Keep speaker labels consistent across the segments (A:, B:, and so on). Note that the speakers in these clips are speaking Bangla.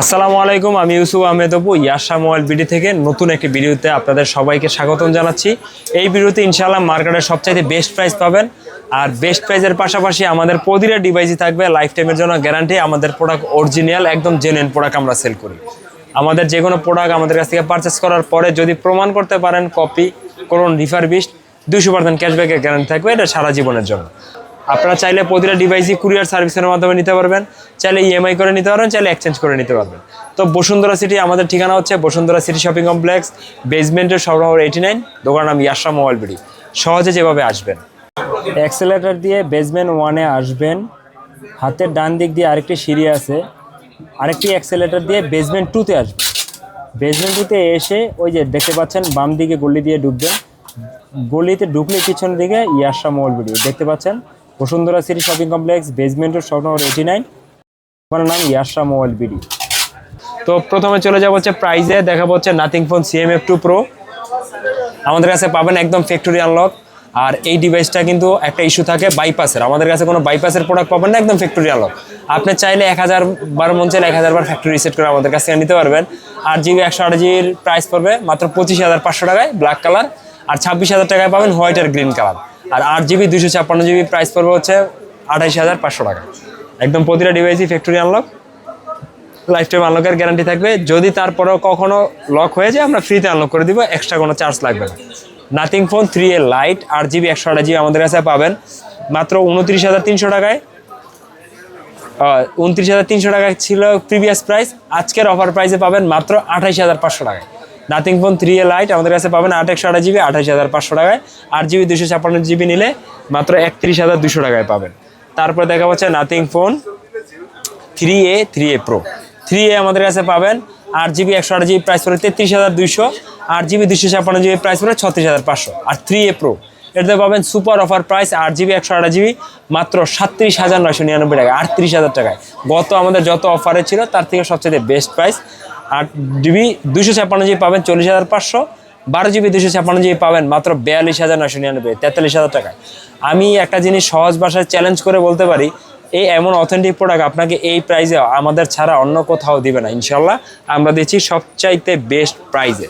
A: আসসালামু আলাইকুম, আমি ইউসুফ আহমেদ অপু ইয়াশা মোবাইল বিডি থেকে নতুন একটি ভিডিওতে আপনাদের সবাইকে স্বাগতম জানাচ্ছি। এই ভিডিওতে ইনশাআল্লাহ মার্কেটের সবচাইতে বেস্ট প্রাইস পাবেন। আর বেস্ট প্রাইসের পাশাপাশি আমাদের প্রতিটা ডিভাইসই থাকবে লাইফ টাইমের জন্য গ্যারান্টি আমাদের প্রোডাক্ট অরিজিনাল একদম জেনুইন প্রোডাক্ট আমরা সেল করি। আমাদের যে কোনো প্রোডাক্ট আমাদের কাছ থেকে পারচেস করার পরে যদি প্রমাণ করতে পারেন কপি করুন রিফারবিস্ট দুশো পার্সেন্ট ক্যাশব্যাকের গ্যারান্টি থাকবে, এটা সারা জীবনের জন্য। আপনারা চাইলে প্রতিটা ডিভাইসই কুরিয়ার সার্ভিসের মাধ্যমে নিতে পারবেন, চাইলে ইএমআই করে নিতে পারবেন, চাইলে এক্সচেঞ্জ করে নিতে পারবেন। তো বসুন্ধরা সিটি আমাদের ঠিকানা হচ্ছে বসুন্ধরা সিটি শপিং কমপ্লেক্স বেসমেন্টের সব নম্বর এইটি নাইন দোকান নাম ইয়াশা মোবাইল বিডি সহজে যেভাবে আসবেন। অ্যাক্সেলেটার দিয়ে বেসমেন্ট ওয়ানে আসবেন। হাতের ডান দিক দিয়ে আরেকটি সিঁড়ি আছে। আরেকটি অ্যাক্সেলেটার দিয়ে বেসমেন্ট টুতে আসবেন। বেসমেন্ট টুতে এসে ওই যে দেখতে পাচ্ছেন, বাম দিকে গলি দিয়ে ঢুকবেন। গলিতে ঢুকলে পিছন দিকে ইয়াশা মোবাইল ভিডিও দেখতে পাচ্ছেন? বসুন্ধরা সিটি শপিং কমপ্লেক্স বেসমেন্টের শপ নম্বর এইটি নাইন আমার নাম ইয়াশা মোবাইল বিডি। তো প্রথমে চলে যাব হচ্ছে প্রাইজে দেখা হচ্ছে Nothing phone CMF two pro আমাদের কাছে পাবেন একদম ফ্যাক্টরি আনলক আর এই ডিভাইসটা কিন্তু একটা ইস্যু থাকে বাইপাসের আমাদের কাছে কোনো বাইপাসের প্রোডাক্ট পাবেন না, একদম ফ্যাক্টরি আনলক আপনি চাইলে এক হাজার বার মন চাইলে এক হাজার বার ফ্যাক্টরি রিসেট করে আমাদের কাছ নিতে পারবেন। আর জিবি একশো আট জিবির প্রাইস পড়বে মাত্র পঁচিশ হাজার পাঁচশো টাকায় ব্ল্যাক কালার আর ছাব্বিশ হাজার টাকায় পাবেন হোয়াইট আর গ্রিন কালার আর আট জিবি দুশো ছাপ্পান্ন জিবি প্রাইস পড়বে হচ্ছে আঠাইশ হাজার পাঁচশো টাকা। একদম প্রতিটা ডিভাইসই ফ্যাক্টরি আনলক লাইফ টাইম আনলকের গ্যারান্টি থাকবে। যদি তারপরেও কখনো লক হয়ে যায়, আমরা ফ্রিতে আনলক করে দিব এক্সট্রা কোনো চার্জ লাগবে না। Nothing phone three a lite আট জিবি, একশো আট জিবি আমাদের কাছে পাবেন। মাত্র উনত্রিশ হাজার তিনশো টাকায় উনত্রিশ হাজার তিনশো টাকা ছিল প্রিভিয়াস প্রাইস আজকের অফার প্রাইসে পাবেন মাত্র আঠাইশ হাজার পাঁচশো টাকায়। Nothing phone three a lite আমাদের কাছে পাবেন আট একশো আঠাশ জিবি আঠাশ হাজার পাঁচশো টাকায়। আট জিবি দুশো ছাপ্পান্ন জিবি নিলে মাত্র একত্রিশ হাজার দুশো টাকায় পাবেন। তারপরে দেখা হচ্ছে Nothing phone three a three a pro three a আমাদের কাছে পাবেন আট জিবি একশো আট জিবি প্রাইস পড়ে তেত্রিশ হাজার দুইশো আট জিবি দুশো ছাপ্পান্ন জিবি প্রাইস পড়ে ছত্রিশ হাজার পাঁচশো। আর থ্রি এ প্রো এটাতে পাবেন সুপার অফার প্রাইস আট জিবি একশো আট জিবি মাত্র সাতত্রিশ হাজার নয়শো নিরানব্বই টাকা আটত্রিশ হাজার টাকায়। গত আমাদের যত অফারে ছিল, তার থেকে সবচেয়ে বেস্ট প্রাইস আট জিবি দুশো ছাপ্পান্ন জিবি পাবেন চল্লিশ হাজার পাঁচশো। বারো জিবি দুশো ছাপ্পান্ন জিবি পাবেন মাত্র বিয়াল্লিশ হাজার নশো নিরানব্বই, তেতাল্লিশ হাজার টাকা আমি একটা জিনিস সহজ ভাষায় চ্যালেঞ্জ করে বলতে পারি, এই এমন অথেন্টিক প্রোডাক্ট আপনাকে এই প্রাইজে আমাদের ছাড়া অন্য কোথাও দিবে না, ইনশাল্লাহ। আমরা দিচ্ছি সবচাইতে বেস্ট প্রাইজে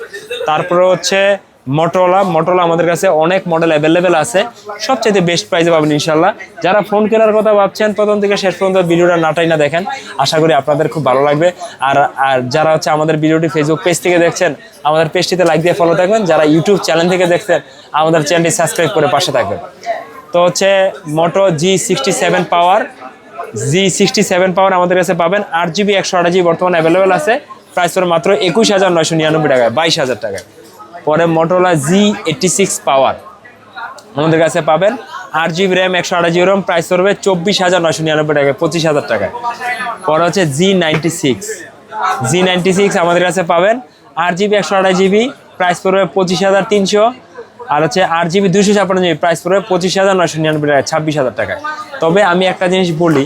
A: তারপরে হচ্ছে মোটোলা মোটোলা আমাদের কাছে অনেক মডেল অ্যাভেলেবেল আছে। সবচাইতে বেস্ট প্রাইসে পাবেন ইনশাল্লাহ যারা ফোন কেনার কথা ভাবছেন, প্রথম থেকে শেষ পর্যন্ত ভিডিওটা নাটাই না দেখেন, আশা করি আপনাদের খুব ভালো লাগবে। আর আর যারা হচ্ছে আমাদের ভিডিওটি ফেসবুক পেজ থেকে দেখছেন, আমাদের পেজটিতে লাইক দিয়ে ফলো থাকবেন। যারা ইউটিউব চ্যানেল থেকে দেখছেন, আমাদের চ্যানেলটি সাবস্ক্রাইব করে পাশে থাকবেন। তো হচ্ছে Moto G sixty seven power G sixty seven power আমাদের কাছে পাবেন। আট জিবি একশো আট জিবি বর্তমানে অ্যাভেলেবেল আছে। প্রাইস মাত্র একুশ হাজার নয়শো নিরানব্বই টাকায়, বাইশ হাজার টাকায়। পরে Motorola G eighty six power আমাদের কাছে পাবেন আট জিবি র্যাম একশো আট জিবি র্যাম প্রাইস পড়বে চব্বিশ হাজার নয়শো নিরানব্বই টাকায়, পঁচিশ হাজার টাকায়। পরে হচ্ছে G ninety six G ninety six আমাদের কাছে পাবেন আট জিবি একশো আঠাশ জিবি প্রাইস পড়বে পঁচিশ হাজার তিনশো। আর হচ্ছে আট জিবি দুশো ছাপ্পান্ন জিবি প্রাইস পড়বে পঁচিশ হাজার নয়শো নিরানব্বই টাকা ছাব্বিশ হাজার টাকায়। তবে আমি একটা জিনিস বলি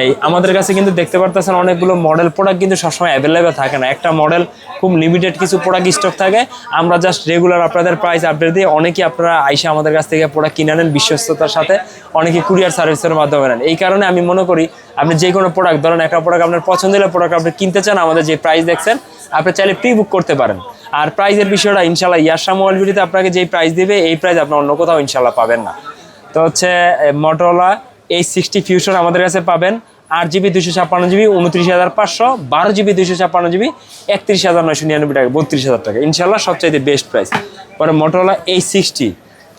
A: এই আমাদের কাছে কিন্তু দেখতে পারতেছেন অনেকগুলো মডেল প্রোডাক্ট কিন্তু সবসময় অ্যাভেলেবেল থাকে না। একটা মডেল খুব লিমিটেড কিছু প্রোডাক্ট স্টক থাকে। আমরা জাস্ট রেগুলার আপনাদের প্রাইস আপডেট দিয়ে অনেকেই আপনারা আইসে আমাদের কাছ থেকে প্রোডাক্ট কিনে নেন বিশ্বস্ততার সাথে। অনেকে কুরিয়ার সার্ভিসের মাধ্যমে নেন। এই কারণে আমি মনে করি আপনি যে কোনো প্রোডাক্ট ধরেন একটা প্রোডাক্ট আপনার পছন্দ হলে প্রোডাক্ট আপনি কিনতে চান, আমাদের যে প্রাইস দেখছেন, আপনি চাইলে প্রি বুক করতে পারেন। আর প্রাইজের বিষয়টা ইনশাল্লাহ ইয়ারশা মোবাইল ভিডিওতে আপনাকে যেই প্রাইস দেবে, এই প্রাইস আপনি অন্য কোথাও ইনশাল্লাহ পাবেন না। তো হচ্ছে মটোলা এই সিক্সটি ফিউশন আমাদের কাছে পাবেন আট জিবি দুশো ছাপ্পান্ন জিবি উনত্রিশ হাজার পাঁচশো, বারো জিবি দুশো ছাপ্পান্ন জিবি একত্রিশ হাজার নয়শো নিরানব্বই টাকা, বত্রিশ হাজার টাকা। ইনশাল্লাহ সবচাইতে বেস্ট প্রাইস পরে মোটোলা এই সিক্সটি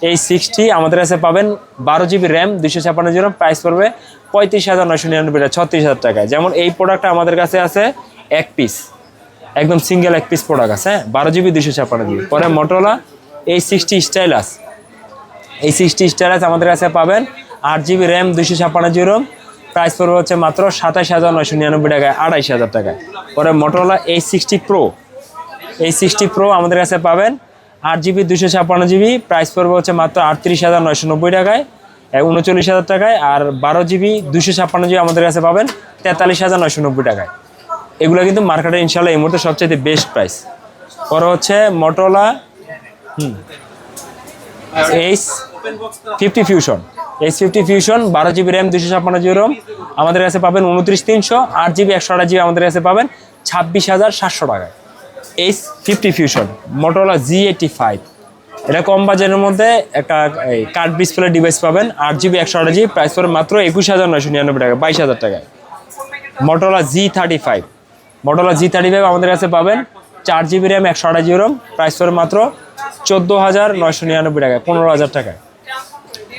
A: এই সিক্সটি আমাদের কাছে পাবেন বারো জিবি র্যাম দুশো ছাপ্পান্ন জিবি প্রাইস পড়বে পঁয়ত্রিশ হাজার নয়শো নিরানব্বই টাকা, ছত্রিশ হাজার টাকা। যেমন এই প্রোডাক্টটা আমাদের কাছে আছে এক পিস একদম সিঙ্গেল এক পিস প্রোডাক্ট আছে হ্যাঁ? বারো জিবি দুশো ছাপ্পান্ন জিবি পরে মোটোলা এই সিক্সটি স্টাইলাস এই সিক্সটি স্টাইলাস আমাদের কাছে পাবেন আট জিবি র্যাম দুশো ছাপ্পান্ন জিবি প্রাইস পড়বে হচ্ছে মাত্র সাতাশ হাজার নয়শো নিরানব্বই টাকায়, আড়াইশ হাজার টাকায়। পরে মোটোলা এই সিক্সটি প্রো এই সিক্সটি প্রো আমাদের কাছে পাবেন। আট জিবি দুশো ছাপ্পান্ন জিবি। প্রাইস পড়বে হচ্ছে মাত্র আটত্রিশ হাজার নয়শো নব্বই টাকায় উনচল্লিশ হাজার টাকায়। আর বারো জিবি দুশো ছাপ্পান্ন জিবি আমাদের কাছে পাবেন, তেতাল্লিশ হাজার নয়শো নব্বই টাকায়। এগুলো কিন্তু মার্কেটে ইনশাল্লাহ এই মুহূর্তে সবচেয়ে বেস্ট প্রাইস পরে হচ্ছে Motorola hmm H fifty fusion H fifty fusion বারো জিবি র্যাম দুশো ছাপ্পান্ন জিবি রোম আমাদের কাছে পাবেন উনত্রিশ তিনশো, আট জিবি, একশো আট জিবি আমাদের কাছে পাবেন ছাব্বিশ হাজার সাতশো টাকায় H fifty fusion Motorola G eighty five এটা কম বাজারের মধ্যে একটা কার্ড ডিসপ্লে ডিভাইস পাবেন, আট জিবি, একশো আট জিবি প্রাইস পড়ে মাত্র একুশ হাজার নয়শো নিরানব্বই টাকা, বাইশ হাজার টাকায় Motorola G thirty five Motorola G thirty five আমাদের কাছে পাবেন চার জিবি র্যাম একশো আঠাশ জিবি র্যাম প্রাইস পড়ে মাত্র চোদ্দ হাজার নয়শো নিরানব্বই টাকায় পনেরো হাজার টাকায়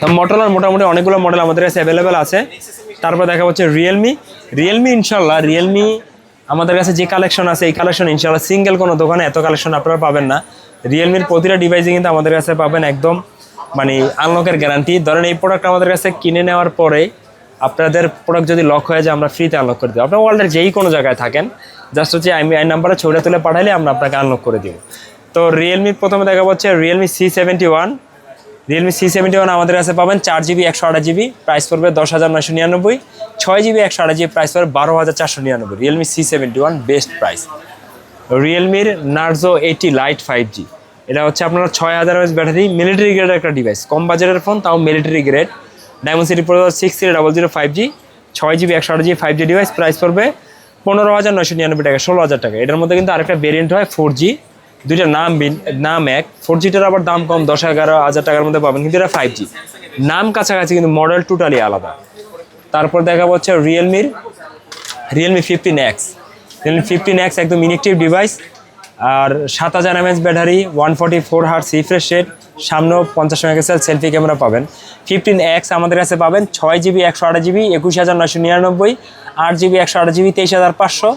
A: তো মোটোলার মোটামুটি অনেকগুলো মডেল আমাদের কাছে অ্যাভেলেবেল আছে। তারপর দেখা হচ্ছে রিয়েলমি রিয়েলমি ইনশাল্লাহ রিয়েলমি আমাদের কাছে যে কালেকশন আছে, এই কালেকশন ইনশাল্লাহ সিঙ্গেল কোনো দোকানে এত কালেকশন আপনারা পাবেন না। রিয়েলমির প্রতিটা ডিভাইসে কিন্তু আমাদের কাছে পাবেন একদম মানে আনলকের গ্যারান্টি ধরেন এই প্রোডাক্ট আমাদের কাছে কিনে নেওয়ার পরে আপনাদের প্রোডাক্ট যদি লক হয়ে যায়, আমরা ফ্রিতে আনলক করে দিই আপনার ওয়ার্ল্ডের যেই কোনো জায়গায় থাকেন জাস্ট হচ্ছে আমি আই নাম্বারে ছবিটা তুলে পাঠালে আমরা আপনাকে আনলক করে দিব। তো রিয়েলমির প্রথমে দেখা হচ্ছে Realme C seventy one Realme C seventy one আমাদের কাছে পাবেন। চার জিবি একশো আঠাশ জিবি প্রাইস পড়বে দশ হাজার নয়শো নিরানব্বই। ছয় জিবি একশো আঠাশ জিবি প্রাইস পড়বে বারো হাজার চারশো নিরানব্বই। Realme C seventy one best price রিয়েলমির Narzo eighty lite five G এটা হচ্ছে আপনার ছয় হাজার ব্যাটারি মিলিটারি গ্রেডের একটা ডিভাইস কম বাজারের ফোন তাও military grade Dimensity pro six three double zero five G ছয় জিবি একশো আট GB five G device price পড়বে পনেরো হাজার নয়শো নিরানব্বই টাকা, ষোলো হাজার টাকা। এটার মধ্যে কিন্তু আরেকটা ভেরিয়েন্ট হয় ফোর জি দুইটা নাম নাম এক। ফোর জিটার আবার দাম কম, দশ, এগারো হাজার টাকার মধ্যে পাবেন, কিন্তু এটা ফাইভ জি নাম কাছাকাছি কিন্তু মডেল টোটালি আলাদা। তারপর দেখা হচ্ছে রিয়েলমির Realme fifteen X Realme fifteen X একদম ইনেকটিভ ডিভাইস আর সাত হাজার mAh battery one forty four hertz refresh rate সামনেও পঞ্চাশ মেগাপিক্সেল সেলফি ক্যামেরা পাবেন। ফিফটিন এক্স আমাদের কাছে পাবেন, ছয় জিবি একশো আট জিবি একুশ হাজার নয়শো নিরানব্বই, আট জিবি একশো আট জিবি তেইশ হাজার পাঁচশো।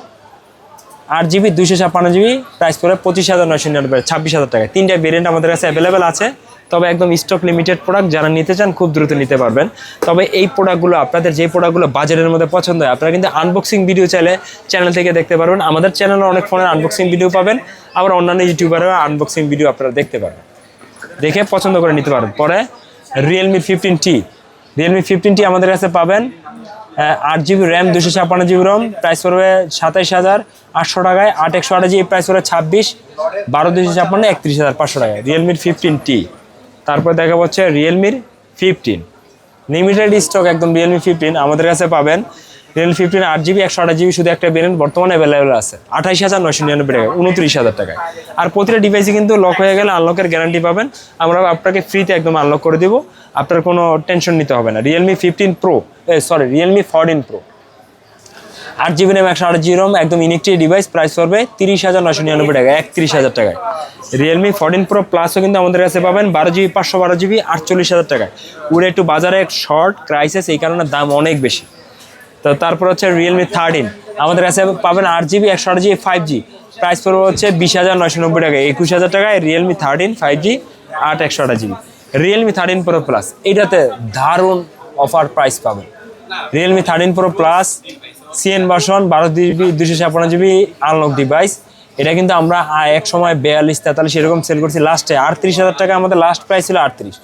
A: আট জিবি, দুইশো ছাপ্পান্ন জিবি প্রাইস পড়ে পঁচিশ হাজার নয়শো নিরানব্বই, ছাব্বিশ হাজার টাকা তিনটা ভেরিয়েন্ট আমাদের কাছে অ্যাভেলেবেল আছে। তবে একদম স্টক লিমিটেড প্রোডাক্ট যারা নিতে চান খুব দ্রুত নিতে পারবেন। তবে এই প্রোডাক্টগুলো আপনাদের যে প্রোডাক্টগুলো বাজারের মধ্যে পছন্দ হয়, আপনারা কিন্তু আনবক্সিং ভিডিও চাইলে চ্যানেল থেকে দেখতে পারবেন। আমাদের চ্যানেলে অনেক ফোনের আনবক্সিং ভিডিও পাবেন। আবার অন্যান্য ইউটিউবারের আনবক্সিং ভিডিও আপনারা দেখতে পারবেন। দেখে পছন্দ করে নিতে পারবেন পরে Realme fifteen T Realme fifteen T আমাদের কাছে পাবেন। আট জিবি র্যাম দুশো ছাপ্পান্ন জিবি রম প্রাইস পড়বে সাতাইশ হাজার আটশো টাকায়, আট একশো আট জিবি প্রাইস পড়বে ছাব্বিশ, বারো দুশো ছাপ্পান্ন, একত্রিশ হাজার পাঁচশো টাকায়। রিয়েলমির ফিফটিন টি তারপরে দেখা হচ্ছে রিয়েলমির ফিফটিন লিমিটেড স্টক একদম রিয়েলমি ফিফটিন আমাদের কাছে পাবেন। রিয়েলমি ফিফটিন আট জিবি একশো আঠাশ জিবি শুধু একটা ভেরিয়েন্ট বর্তমানে অ্যাভেলেবেল আছে। আঠাশ হাজার নয়শো নিরানব্বই টাকা উনত্রিশ হাজার টাকায়। আর প্রতিটা ডিভাইসে কিন্তু লক হয়ে গেলে আনলকের গ্যারান্টি পাবেন। আমরা আপনাকে ফ্রিতে একদম আনলক করে দেবো। আপনার কোনো টেনশন নিতে হবে না। Realme fifteen pro sorry Realme fourteen pro আট জিবি র্যাম একশো আট জিবি রম একদম ইনেকটিভ ডিভাইস প্রাইস পড়বে তিরিশ হাজার নশো নিরানব্বই টাকা একত্রিশ হাজার টাকায়। রিয়েলমি ফোরটিন প্রো প্লাসও কিন্তু আমাদের কাছে পাবেন। বারো জিবি পাঁচশো বারো জিবি আটচল্লিশ হাজার টাকায়। ওটা একটু বাজারে শর্ট ক্রাইসিস এই কারণে দাম অনেক বেশি। তো তারপর হচ্ছে রিয়েলমি থার্টিন আমাদের কাছে পাবেন আট জিবি একশো আট জিবি ফাইভ জি প্রাইস পড়বে হচ্ছে বিশ হাজার নয়শো নব্বই টাকা, একুশ হাজার টাকায় রিয়েলমি থার্টিন ফাইভ জি আট, একশো আট GB Realme thirteen pro plus এইটাতে দারুণ অফার প্রাইস পাবেন। Realme thirteen pro plus CN version বারো জিবি দুশো ছাপ্পান্ন জিবি আনলক ডিভাইস এটা কিন্তু আমরা এক সময় বিয়াল্লিশ, তেতাল্লিশ এরকম সেল করছি লাস্টে আটত্রিশ হাজার টাকা আমাদের লাস্ট প্রাইস ছিল আটত্রিশ।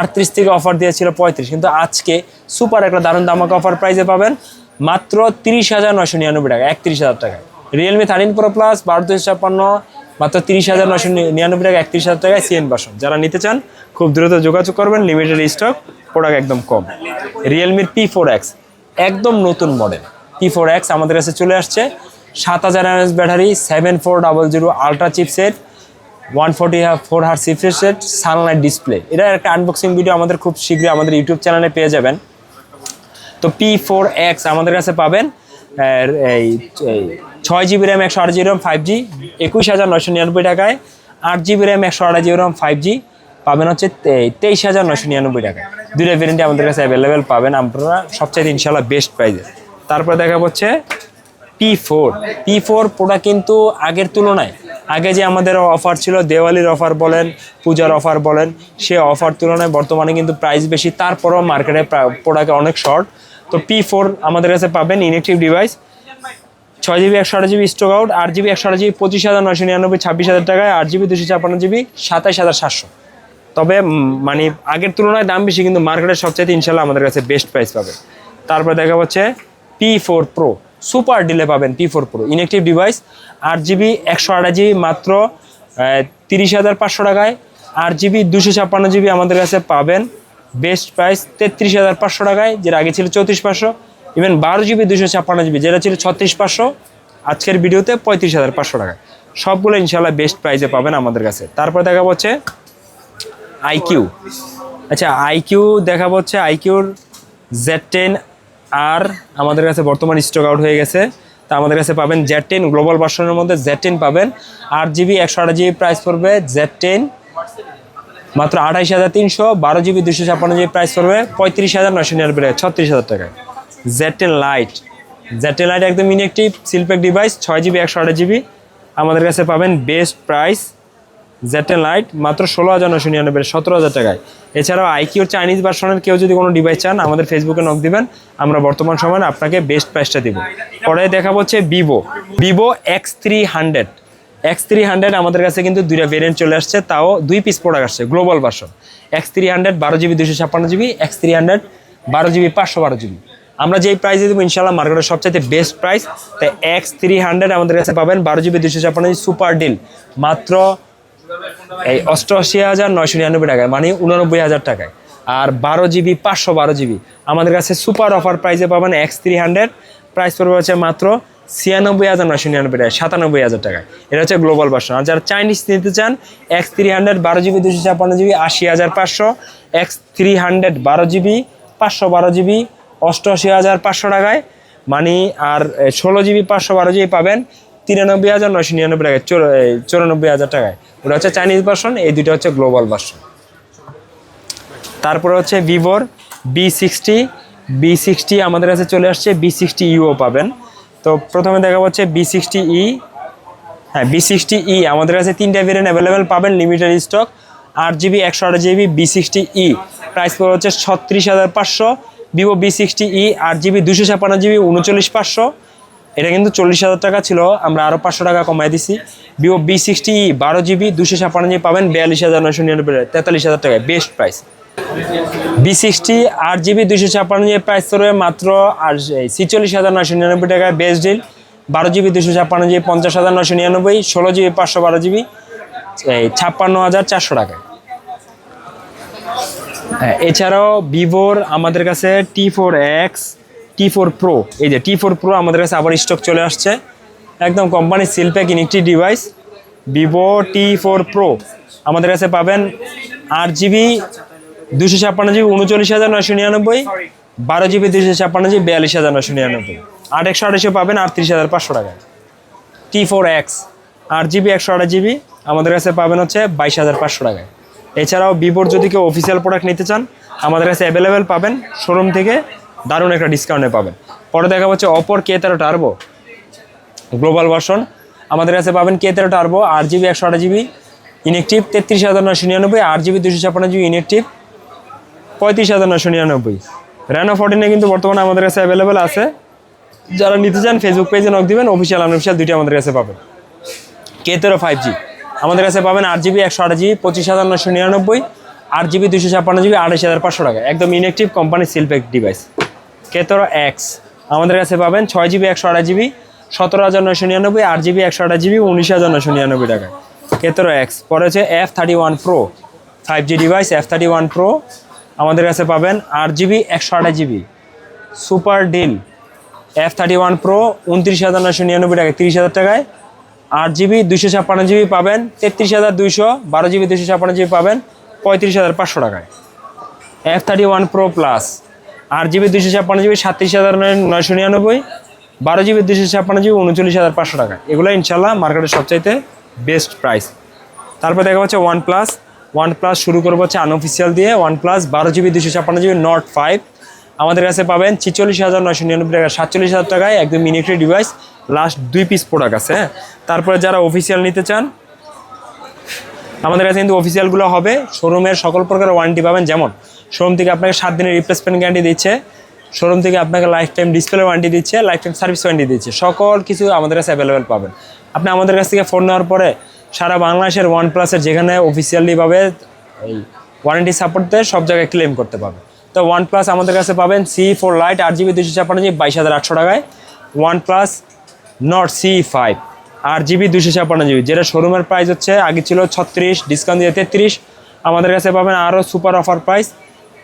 A: আটত্রিশ থেকে অফার দিয়েছিল পঁয়ত্রিশ। কিন্তু আজকে সুপার একটা দারুণ দামাকা অফার প্রাইসে পাবেন। মাত্র তিরিশ হাজার নয়শো নিরানব্বই টাকা, একত্রিশ হাজার টাকা। রিয়েলমি থার্টিন প্রো প্লাস বারো দুশো ছাপ্পান্ন, মাত্র তিরিশ হাজার নয়শো নিরানব্বই টাকা, একত্রিশ হাজার টাকায় সিএন ভার্সন যারা নিতে চান, খুব দ্রুত যোগাযোগ করবেন লিমিটেড স্টক প্রোডাক্ট একদম কম। রিয়েলমির পি ফোর এক্স একদম নতুন মডেল পি ফোর এক্স আমাদের কাছে চলে আসছে, সাত হাজার mAh battery seven four double zero ultra chipset one forty four হার সিফ্রেশ সেট সানলাইট ডিসপ্লে এটা একটা আনবক্সিং ভিডিও আমাদের খুব শীঘ্রই আমাদের ইউটিউব চ্যানেলে পেয়ে যাবেন। তো পি ফোর এক্স আমাদের কাছে পাবেন এই ছয় জিবি র্যাম একশো আট জিবি র্যাম ফাইভ জি একুশ হাজার নয়শো নিরানব্বই টাকায়, আট জিবি র্যাম একশো আট জিবি র্যাম ফাইভ জি পাবেন হচ্ছে তেইশ হাজার নয়শো নিরানব্বই টাকায়। দুইটা ভেরিয়েন্টে আমাদের কাছে অ্যাভেলেবেল পাবেন আপনারা সবচাইতে ইনশাল্লাহ বেস্ট প্রাইজে তারপর দেখা হচ্ছে P four P four product কিন্তু আগের তুলনায়, আগে যে আমাদের অফার ছিল, দেওয়ালির অফার বলেন, পূজার অফার বলেন, সে অফার তুলনায় বর্তমানে কিন্তু প্রাইস বেশি, তারপরও মার্কেটে প্রোডাক্ট অনেক শর্ট তো পি ফোর আমাদের কাছে পাবেন ইনেকটিভ ডিভাইস ছয় জিবি একশো আট জিবি স্টক আউট আট জিবি একশো আট জিবি পঁচিশ হাজার নয়শো নিরানব্বই, ছাব্বিশ হাজার টাকায়, আট জিবি দুশো ছাপ্পান্ন জিবি সাতাইশ হাজার সাতশো। তবে মানে আগের তুলনায় দাম বেশি, কিন্তু মার্কেটের সবচাইতে ইনশাল্লাহ আমাদের কাছে বেস্ট প্রাইস পাবে। তারপরে দেখা হচ্ছে পি ফোর প্রো সুপার ডিলে পাবেন P four pro inactive device আট জিবি একশো আট জিবি মাত্র তিরিশ হাজার পাঁচশো টাকায়, আট জিবি দুশো ছাপ্পান্ন জিবি আমাদের কাছে পাবেন। বেস্ট প্রাইস তেত্রিশ হাজার পাঁচশো টাকায়, যেটা আগে ছিল চৌত্রিশ পাঁচশো ইভেন বারো জিবি দুশো ছাপ্পান্ন জিবি, যেটা ছিল ছত্রিশ পাঁচশো, আজকের ভিডিওতে পঁয়ত্রিশ হাজার পাঁচশো টাকা। সবগুলো ইনশাল্লাহ বেস্ট প্রাইসে পাবেন আমাদের কাছে। তারপর দেখা হচ্ছে আইকিউ আচ্ছা আইকিউ দেখা হচ্ছে আইকিউর জেড টেন আর আমাদের কাছে বর্তমান স্টক আউট হয়ে গেছে। তা আমাদের কাছে পাবেন জেড টেন গ্লোবাল ভার্সনের মধ্যে জেড টেন পাবেন। আট জিবি, একশো আট জিবি প্রাইস পড়বে জেড টেন মাত্র আঠাইশ হাজার তিনশো, বারো জিবি দুশো ছাপ্পান্ন জিবি প্রাইস পড়বে পঁয়ত্রিশ হাজার নশো নিরানব্বই ছত্রিশ হাজার টাকায়। জেড লাইট জেড লাইট একদম ইনএক্টিভ সিলপেক ডিভাইস ছয় জিবি, একশো আট জিবি। আমাদের কাছে পাবেন বেস্ট প্রাইস জেটেন লাইট মাত্র ষোলো হাজার নশো নিরানব্বই সতেরো হাজার টাকায়। এছাড়াও আইকিউর চাইনিজ ভার্সনের কেউ যদি কোনো ডিভাইস চান, আমাদের ফেসবুকে নক দিবেন, আমরা বর্তমান সময়ে আপনাকে বেস্ট প্রাইসটা দিব। পরে দেখা হচ্ছে Vivo Vivo X three hundred X three hundred আমাদের কাছে কিন্তু দুইটা ভেরিয়েন্ট চলে আসছে, তাও দুই পিস প্রোডাক্ট আসছে global version X three hundred বারো জিবি দুশো ছাপ্পান্ন জিবি এক্স থ্রি হান্ড্রেড বারো জিবি, পাঁচশো বারো জিবি। আমরা যেই প্রাইসে দেবো ইনশাল্লাহ মার্কেটের সবচাইতে বেস্ট প্রাইস তাই এক্স থ্রি হান্ড্রেড আমাদের কাছে পাবেন বারো জিবি দুশো ছাপ্পান্ন জিবি সুপার ডিল মাত্র এই অষ্টআশি হাজার নয়শো নিরানব্বই টাকায় মানে উনানব্বই হাজার টাকায়। আর বারো জিবি, পাঁচশো বারো জিবি। আমাদের কাছে সুপার অফার প্রাইসে পাবেন এক্স থ্রি হান্ড্রেড প্রাইস পড়বে হচ্ছে মাত্র ছিয়ানব্বই হাজার নয়শো নিরানব্বই টাকা, সাতানব্বই হাজার টাকায় এটা হচ্ছে গ্লোবাল ভার্সন আর যারা চাইনিজ নিতে চান এক্স থ্রি হান্ড্রেড বারো জিবি দুশো ছাপ্পান্ন জিবি, আশি হাজার পাঁচশো। এক্স থ্রি হান্ড্রেড বারো জিবি, পাঁচশো বারো জিবি, অষ্টআশি হাজার পাঁচশো টাকায়। মানে আর ষোলো জিবি, পাঁচশো বারো জিবি পাবেন তিরানব্বই হাজার নয়শো নিরানব্বই টাকায় চৌরানব্বই হাজার টাকায়। ওটা হচ্ছে চাইনিজ ভার্সন এই দুটো হচ্ছে গ্লোবাল ভার্সন তারপরে হচ্ছে ভিভোর বি সিক্সটি বি সিক্সটি আমাদের কাছে চলে আসছে বি সিক্সটি ইউও পাবেন। তো প্রথমে দেখা হচ্ছে বি সিক্সটি ই হ্যাঁ বি সিক্সটি ই আমাদের কাছে তিনটা ভেরিয়েন্ট অ্যাভেলেবেল পাবেন লিমিটেড স্টক আট জিবি একশো আট GB V sixty e price পড়ে হচ্ছে ছত্রিশ হাজার পাঁচশো। ভিভো বি সিক্সটি ই আট জিবি দুশো ছাপ্পান্ন জিবি উনচল্লিশ পাঁচশো। এটা কিন্তু চল্লিশ হাজার টাকা ছিল, আমরা আরও পাঁচশো টাকা কমাই দিছি। ভিভো বি সিক্সটি ই বারো জিবি দুশো ছাপ্পান্ন জিবি পাবেন, বিয়াল্লিশ হাজার নয়শো নিরানব্বই তেতাল্লিশ হাজার টাকায় বেস্ট প্রাইস বি সিক্সটি আট জিবি দুশো ছাপ্পান্ন জিবি প্রাইস করবে মাত্র ছিচল্লিশ হাজার নয়শো নিরানব্বই টাকায় বেস্ট ডিল বারো জিবি দুশো ছাপ্পান্ন জিবি পঞ্চাশ হাজার নয়শো নিরানব্বই, ষোলো জিবি পাঁচশো বারো জিবি ছাপ্পান্ন হাজার চারশো টাকায়। হ্যাঁ এছাড়াও ভিভোর আমাদের কাছে T four X T four pro এই যে টি ফোর প্রো আমাদের কাছে আবার স্টক চলে আসছে। একদম কোম্পানির seal pack inactive device Vivo T four pro আমাদের কাছে পাবেন আট জিবি দুশো ছাপ্পান্ন জিবি উনচল্লিশ হাজার নয়শো নিরানব্বই। বারো জিবি দুশো ছাপ্পান্ন জিবি বিয়াল্লিশ হাজার নয়শো নিরানব্বই। আট একশো আড়াইশো পাবেন আটত্রিশ হাজার পাঁচশো টাকা। T four X. আট জিবি একশো আঠাশ জিবি আমাদের কাছে পাবেন হচ্ছে বাইশ হাজার পাঁচশো টাকায়। এছাড়াও ভিভোর যদি কেউ অফিসিয়াল প্রোডাক্ট নিতে চান আমাদের কাছে অ্যাভেলেবেল পাবেন শোরুম থেকে দারুণ একটা ডিসকাউন্টে পাবেন। পরে দেখা হচ্ছে অপর কে তেরো টার্বো গ্লোবাল ভার্সন আমাদের কাছে পাবেন কে তেরো টার্বো আট জিবি একশো আট জিবি ইনেকটিভ তেত্রিশ হাজার নয়শো নিরানব্বই আট জিবি দুশো ছাপ্পান্ন জিবি ইনেকটিভ পঁয়ত্রিশ হাজার নয়শো নিরানব্বই। র্যানো ফোরটিনে কিন্তু বর্তমানে আমাদের কাছে অ্যাভেলেবেল আছে। যারা নিতে চান ফেসবুক পেজে নক দিবেন অফিসিয়াল আনঅফিসিয়াল দুইটা আমাদের কাছে পাবেন। কে তেরো ফাইভ জি আমাদের কাছে পাবেন আট জিবি একশো আট জিবি পঁচিশ হাজার নশো নিরানব্বই, আট জিবি দুশো ছাপ্পান্ন জিবি আড়াইশ হাজার পাঁচশো টাকা। একদম ইনএক্টিভ কোম্পানির সিলপ্যাক ডিভাইস কে তেরো এক্স আমাদের কাছে পাবেন ছয় জিবি একশো আট জিবি সতেরো হাজার নশো নিরানব্বই, আট জিবি একশো আট জিবি উনিশ হাজার নশো নিরানব্বই টাকা। কে তেরো এক্স পরে হচ্ছে F thirty one pro five G device F thirty one pro আমাদের কাছে পাবেন আট জিবি, একশো আট GB. Super deal F thirty one pro, উনত্রিশ হাজার নশো নিরানব্বই টাকা তিরিশ হাজার টাকায়। আট জিবি দুশো ছাপ্পান্ন জিবি পাবেন, তেত্রিশ হাজার দুইশো, বারো জিবি দুশো ছাপ্পান্ন জিবি পাবেন, পঁয়ত্রিশ হাজার পাঁচশো টাকায়। F thirty one pro plus, আট জিবি দুশো ছাপ্পান্ন জিবি, সাতত্রিশ হাজার নয়- নয়শো নিরানব্বই, বারো জিবি দুশো ছাপ্পান্ন জিবি, উনচল্লিশ হাজার পাঁচশো টাকা এগুলো ইনশাল্লাহ মার্কেটের সবচাইতে বেস্ট প্রাইস তারপর দেখা হচ্ছে ওয়ান প্লাস ওয়ান প্লাস শুরু করব হচ্ছে আনঅফিসিয়াল দিয়ে। ওয়ান প্লাস বারো জিবি দুশো ছাপ্পান্ন জিবি নট ফাইভ আমাদের কাছে পাবেন ছিচল্লিশ হাজার নয়শো নিরানব্বই টাকা, সাতচল্লিশ হাজার টাকায় একদম মিনিটরি ডিভাইস লাস্ট দুই পিস প্রোডাক্ট আছে হ্যাঁ? তারপরে যারা অফিসিয়াল নিতে চান, আমাদের কাছে কিন্তু অফিসিয়ালগুলো হবে। শোরুমের সকল প্রকার ওয়ারেন্টি পাবেন। যেমন শোরুম থেকে আপনাকে সাত দিনের রিপ্লেসমেন্ট গ্যারান্টি দিচ্ছে। শোরুম থেকে আপনাকে লাইফ টাইম ডিসপ্লে ওয়ারেন্টি দিচ্ছে লাইফ টাইম সার্ভিস ওয়ারেন্টি দিচ্ছে। সকল কিছু আমাদের কাছে অ্যাভেলেবেল পাবেন। আপনি আমাদের কাছ থেকে ফোন নেওয়ার পরে সারা বাংলাদেশের ওয়ান প্লাসের যেখানে অফিসিয়ালিভাবে এই ওয়ারেন্টি সাপোর্ট দেয়, সব জায়গায় ক্লেম করতে পারবে। তো ওয়ান প্লাস আমাদের কাছে পাবেন সি ফোর লাইট আট জিবি দুশো ছাপ্পান্ন জিবি, বাইশ হাজার আটশো টাকায়। One plus Nord C five আট জিবি দুশো ছাপ্পান্ন জিবি, যেটা শোরুমের প্রাইস হচ্ছে, আগে ছিল ছত্রিশ ডিসকাউন্ট দিয়ে তেত্রিশ। আমাদের কাছে পাবেন আরও সুপার অফার প্রাইস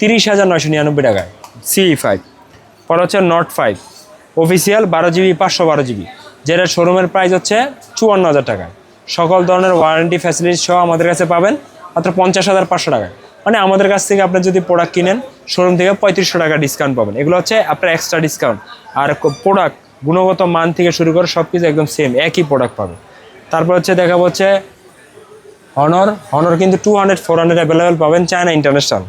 A: তিরিশ হাজার নয়শো নিরানব্বই টাকায় সি ফাইভ পর হচ্ছে নট ফাইভ অফিসিয়াল বারো জিবি, পাঁচশো বারো জিবি, যেটা শোরুমের প্রাইস হচ্ছে চুয়ান্ন হাজার টাকা সকল ধরনের ওয়ারেন্টি ফ্যাসিলিটি সহ আমাদের কাছে পাবেন, মাত্র পঞ্চাশ হাজার পাঁচশো টাকা। মানে আমাদের কাছ থেকে আপনি যদি প্রোডাক্ট কিনেন শোরুম থেকে পঁয়ত্রিশশো টাকা ডিসকাউন্ট পাবেন। এগুলো হচ্ছে আপনার এক্সট্রা ডিসকাউন্ট আর প্রোডাক্ট গুণগত মান থেকে শুরু করে সব কিছু একদম সেম একই প্রোডাক্ট পাবে তারপর হচ্ছে দেখা হচ্ছে হনর হনর কিন্তু two hundred four hundred available পাবেন China international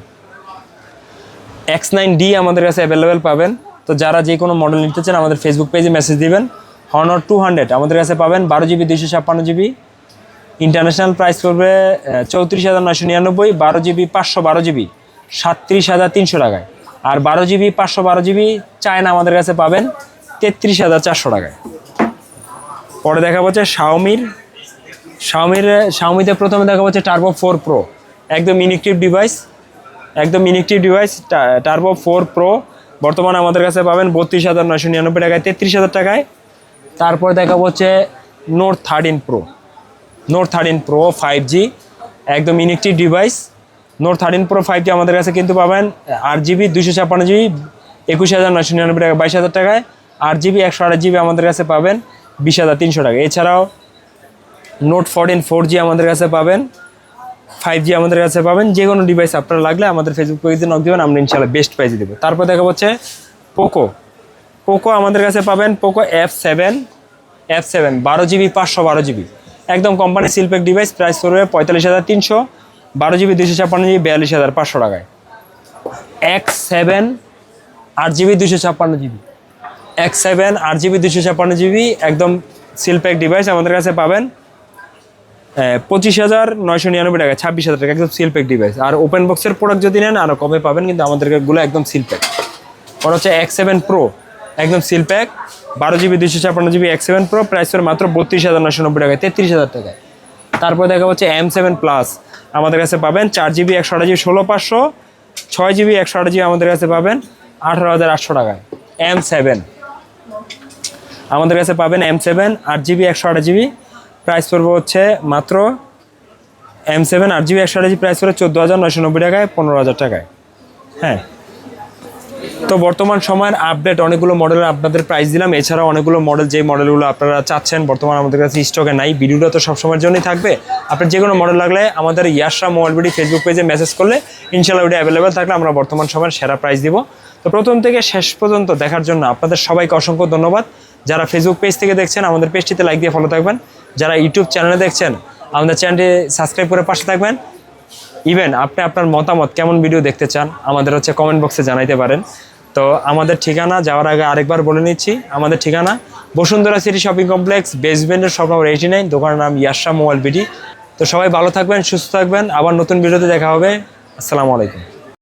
A: X nine D আমাদের কাছে অ্যাভেলেবেল পাবেন। তো যারা যে কোনো মডেল নিতে চান, আমাদের ফেসবুক পেজে মেসেজ দিবেন। হনর টু হান্ড্রেড আমাদের কাছে পাবেন, বারো জিবি দুইশো ছাপ্পান্ন জিবি ইন্টারন্যাশনাল প্রাইস করবে চৌত্রিশ হাজার নয়শো নিরানব্বই, বারো জিবি পাঁচশো বারো জিবি সাতত্রিশ হাজার তিনশো টাকায়। আর বারো জিবি, পাঁচশো বারো জিবি চায়না আমাদের কাছে পাবেন, তেত্রিশ হাজার চারশো টাকায়। পরে দেখা হচ্ছে শাওমির শাওমির শাওমিতে প্রথমে দেখা হচ্ছে টার্বো ফোর প্রো একদম ইনেকটিভ ডিভাইস একদম inactive device turbo four pro বর্তমানে আমাদের কাছে পাবেন বত্রিশ হাজার নয়শো নিরানব্বই টাকায়, তেত্রিশ হাজার টাকায়। তারপর দেখা হচ্ছে Note thirteen pro Note thirteen pro five G একদম inactive device Note thirteen pro five G আমাদের কাছে কিন্তু পাবেন আট জিবি দুশো ছাপ্পান্ন জিবি একুশ হাজার নয়শো নিরানব্বই টাকা, বাইশ হাজার টাকায়। আট জিবি একশো আট জিবি আমাদের কাছে পাবেন, বিশ হাজার তিনশো টাকা। এছাড়াও নোট ফোরটিন ফোর জি আমাদের কাছে পাবেন ফাইভ জি আমাদের কাছে পাবেন যে কোনো ডিভাইস আপনার লাগলে আমাদের ফেসবুক পেজে নক দেবেন, আমরা ইনশাল্লাহ বেস্ট প্রাইজে দেবো। তারপর দেখা হচ্ছে পোকো পোকো আমাদের কাছে পাবেন Poco F seven F seven বারো জিবি পাঁচশো বারো জিবি একদম কোম্পানি সিলপেক ডিভাইস প্রাইস পড়বে পঁয়তাল্লিশ হাজার তিনশো, বারো জিবি দুশো ছাপ্পান্ন জিবি বিয়াল্লিশ হাজার পাঁচশো টাকায়। এক্স সেভেন আট জিবি দুশো ছাপ্পান্ন জিবি এক্স সেভেন আট জিবি দুশো ছাপ্পান্ন জিবি একদম সিলপ্যাক ডিভাইস আমাদের কাছে পাবেন পঁচিশ হাজার নয়শো নিরানব্বই টাকা ছাব্বিশ হাজার টাকা একদম সিলপ্যাক ডিভাইস আর ওপেন বক্সের প্রোডাক্ট যদি নেন আরও কমে পাবেন, কিন্তু আমাদেরগুলো একদম সিলপ্যাক ওটা হচ্ছে এক্স সেভেন প্রো একদম সিলপ্যাক বারো জিবি দুশো ছাপ্পান্ন GB X seven pro price মাত্র বত্রিশ হাজার নশো নব্বই টাকায়, তেত্রিশ হাজার টাকায়। তারপর দেখা হচ্ছে এম সেভেন প্লাস আমাদের কাছে পাবেন চার জিবি, একশো আট জিবি, ষোলো পাঁচশো, ছয় জিবি, একশো আট জিবি আমাদের কাছে পাবেন আঠারো হাজার আটশো টাকায়। এম সেভেন আমাদের কাছে পাবেন এম সেভেন আট জিবি, একশো আট জিবি। প্রাইস পড়বে হচ্ছে মাত্র এম সেভেন আট জিবি, একশো আট জিবি প্রাইস পড়বে চোদ্দ হাজার নয়শো নব্বই টাকায়, পনেরো হাজার টাকায়। হ্যাঁ। তো বর্তমান সময়ের আপডেট অনেকগুলো মডেল আপনাদের প্রাইস দিলাম। এছাড়াও অনেকগুলো মডেল যে মডেলগুলো আপনারা চাচ্ছেন, বর্তমান আমাদের কাছে স্টকে নাই। ভিডিওটা তো সবসময়ের জন্যই থাকবে। আপনার যে কোনো মডেল লাগলে আমাদের ইয়াসা মোবাইল বিডি ফেসবুক পেজে মেসেজ করলে ইনশাল্লাহ ওটা অ্যাভেলেবেল থাকলে আমরা বর্তমান সময়ের সেরা প্রাইস দিব। তো প্রথম থেকে শেষ পর্যন্ত দেখার জন্য আপনাদের সবাইকে অসংখ্য ধন্যবাদ। যারা ফেসবুক পেজ থেকে দেখছেন, আমাদের পেজটিতে লাইক দিয়ে ফলো থাকবেন। যারা ইউটিউব চ্যানেলে দেখছেন, আমাদের চ্যানেলটি সাবস্ক্রাইব করে পাশে থাকবেন। ইভেন আপনি আপনার মতামত কেমন ভিডিও দেখতে চান, আমাদের হচ্ছে কমেন্ট বক্সে জানাইতে পারেন। তো আমাদের ঠিকানা যাওয়ার আগে আরেকবার বলে নিচ্ছি, আমাদের ঠিকানা বসুন্ধরা সিটি শপিং কমপ্লেক্স বেসমেন্টের শপ নম্বর এইটি নাইন দোকানের নাম ইয়াসা মোবাইল বিডি তো সবাই ভালো থাকবেন, সুস্থ থাকবেন, আবার নতুন ভিডিওতে দেখা হবে। আসসালামু আলাইকুম।